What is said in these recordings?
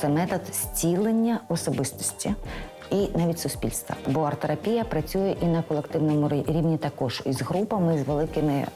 це метод зцілення особистості. І навіть суспільства, бо арт-терапія працює і на колективному рівні також із групами, з великими е,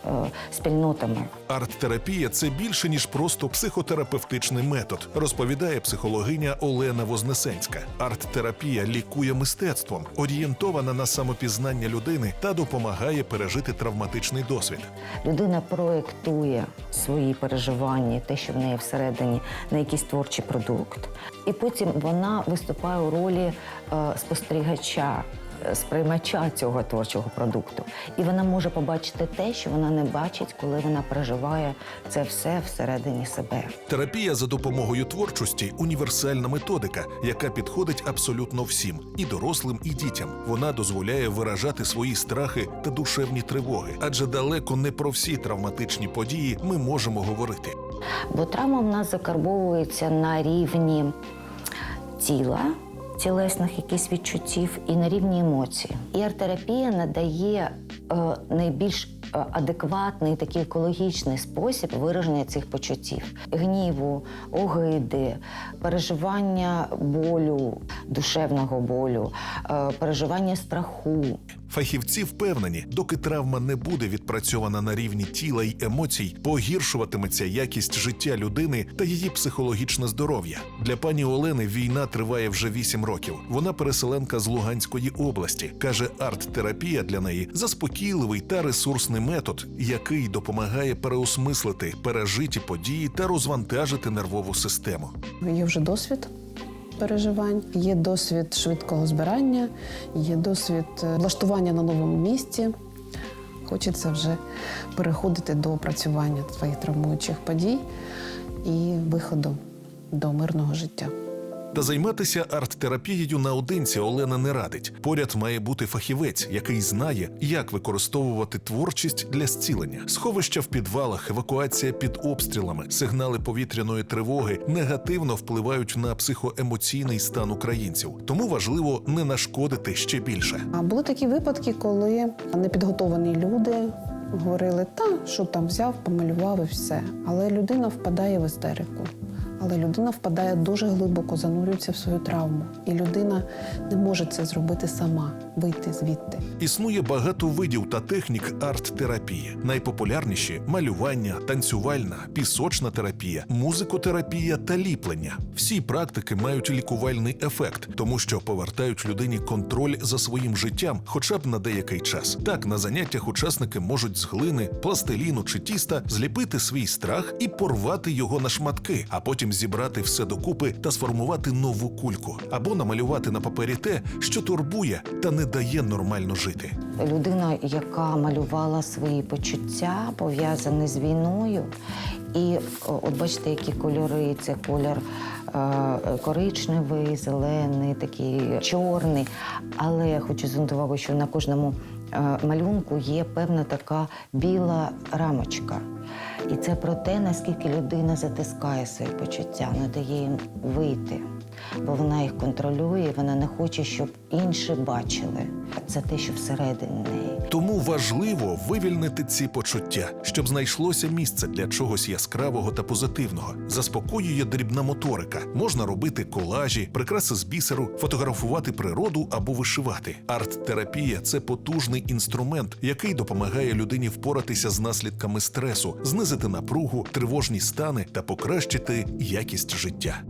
спільнотами. Арт-терапія це більше ніж просто психотерапевтичний метод, розповідає психологиня Олена Вознесенська. Арт-терапія лікує мистецтвом, орієнтована на самопізнання людини та допомагає пережити травматичний досвід. Людина проєктує свої переживання, те, що в неї всередині, на якийсь творчий продукт. І потім вона виступає у ролі е, спостерігача, е, сприймача цього творчого продукту. І вона може побачити те, що вона не бачить, коли вона переживає це все всередині себе. Терапія за допомогою творчості універсальна методика, яка підходить абсолютно всім і дорослим, і дітям. Вона дозволяє виражати свої страхи та душевні тривоги, адже далеко не про всі травматичні події ми можемо говорити. Бо травма в нас закарбовується на рівні тіла, тілесних якихось відчуттів і на рівні емоцій. І арт-терапія надає е, найбільш е, адекватний такий екологічний спосіб вираження цих почуттів: гніву, огиди, переживання болю, душевного болю, е, переживання страху. Фахівці впевнені, доки травма не буде відпрацьована на рівні тіла й емоцій, погіршуватиметься якість життя людини та її психологічне здоров'я. Для пані Олени війна триває вже вісім років. Вона переселенка з Луганської області. каже, арт-терапія для неї заспокійливий та ресурсний метод, який допомагає переосмислити пережиті події та розвантажити нервову систему. Є вже досвід переживань, є досвід швидкого збирання, є досвід е, влаштування на новому місці. Хочеться вже переходити до опрацювання своїх травмуючих подій і виходу до мирного життя. Та займатися арт-терапією наодинці Олена не радить. Поряд має бути фахівець, який знає, як використовувати творчість для зцілення. Сховища в підвалах, евакуація під обстрілами, сигнали повітряної тривоги негативно впливають на психоемоційний стан українців. Тому важливо не нашкодити ще більше. А були такі випадки, коли непідготовані люди говорили, та що там взяв, помалював і все. Але людина впадає в істерику. Але людина впадає дуже глибоко, занурюється в свою травму. І людина не може це зробити сама, вийти звідти. Існує багато видів та технік арт-терапії. Найпопулярніші малювання, танцювальна, пісочна терапія, музикотерапія та ліплення. Всі практики мають лікувальний ефект, тому що повертають людині контроль за своїм життям, хоча б на деякий час. Так на заняттях учасники можуть з глини, пластиліну чи тіста зліпити свій страх і порвати його на шматки, а потім зібрати все докупи та сформувати нову кульку, або намалювати на папері те, що турбує та не дає нормально жити. людина, яка малювала свої почуття, пов'язані з війною. І от бачите, які кольори. Це колір е, коричневий, зелений, такий чорний. Але я хочу звернути увагу, що на кожному малюнку є певна така біла рамочка. І це про те, наскільки людина затискає свої почуття, не дає їм вийти. Бо вона їх контролює, вона не хоче, щоб інші бачили. Це те, що всередині неї. Тому важливо вивільнити ці почуття, щоб знайшлося місце для чогось яскравого та позитивного. Заспокоює дрібна моторика. Можна робити колажі, прикраси з бісеру, фотографувати природу або вишивати. Арт-терапія це потужний інструмент, який допомагає людині впоратися з наслідками стресу, знизити напругу, тривожні стани та покращити якість життя.